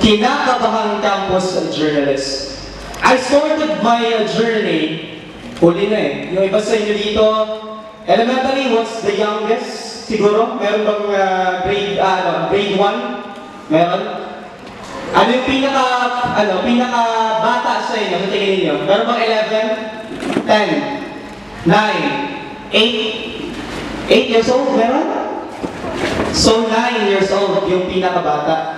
kinakabahang campus journalist. I started my uh, journey, huli na eh. Yung iba sa inyo dito, elementary, what's the youngest? Siguro? Meron bang uh, grade, ah, ano, grade 1? Meron? Ano yung pinaka, ano, pinaka bata sa inyo, sa tingin ninyo? Meron bang 11? 10? 9? 8? 8 years old? Meron? So 9 years old yung pinakabata.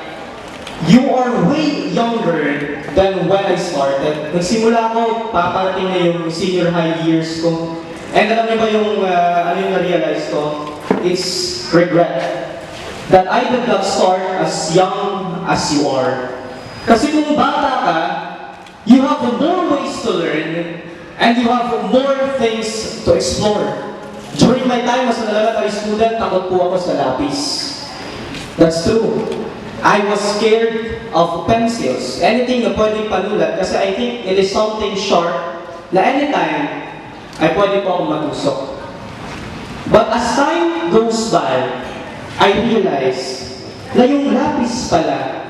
You are way younger than when I started. Nagsimula ako, paparating na yung senior high years ko. And alam niyo ba yung, uh, ano yung na-realize ko? It's regret. That I did not start as young as you are. Kasi kung bata ka, you have more ways to learn and you have more things to explore. During my time as an elementary student, takot po ako sa lapis. That's true. I was scared of pencils. Anything na pwedeng panulat kasi I think it is something sharp na anytime ay pwede po akong matusok. But as time goes by, I realize na yung lapis pala,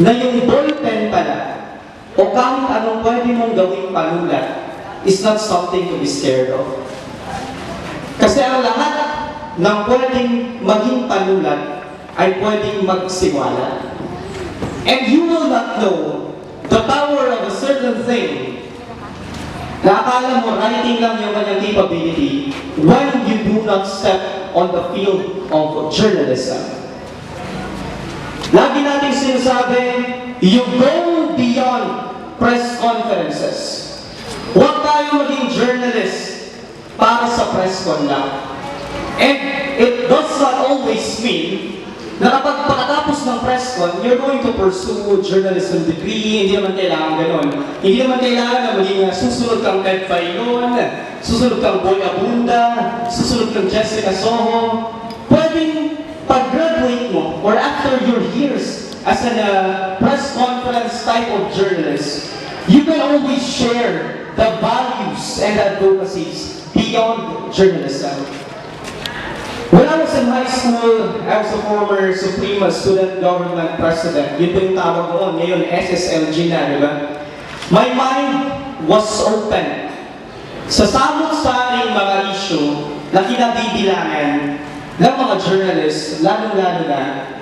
na yung ballpen pala, o kahit anong pwede mong gawing panulat, is not something to be scared of. Kasi ang lahat ng pwedeng maging panulat ay pwedeng magsiwala. And you will not know the power of a certain thing na akala mo writing lang yung kanyang capability when you do not step on the field of journalism. Lagi nating sinasabi, you go beyond press conferences. Huwag tayo maging journalist para sa press con lang. And it does not always mean na kapag pagkatapos ng press you're going to pursue journalism degree, hindi naman kailangan ganun. Hindi naman kailangan na maging uh, susunod kang Ted Filon, susunod kang Boy Abunda, susunod kang Jessica Soho. Pwedeng pag-graduate mo or after your years as a uh, press conference type of journalist, you can always share the values and advocacies beyond journalism. When I was in high school, I was a former Suprema Student Government President. Yun yung tawag noon. Ngayon, SSLG na, di ba? My mind was open sa samot-saring mga issue na kinabibilangan ng mga journalists, lalo-lalo na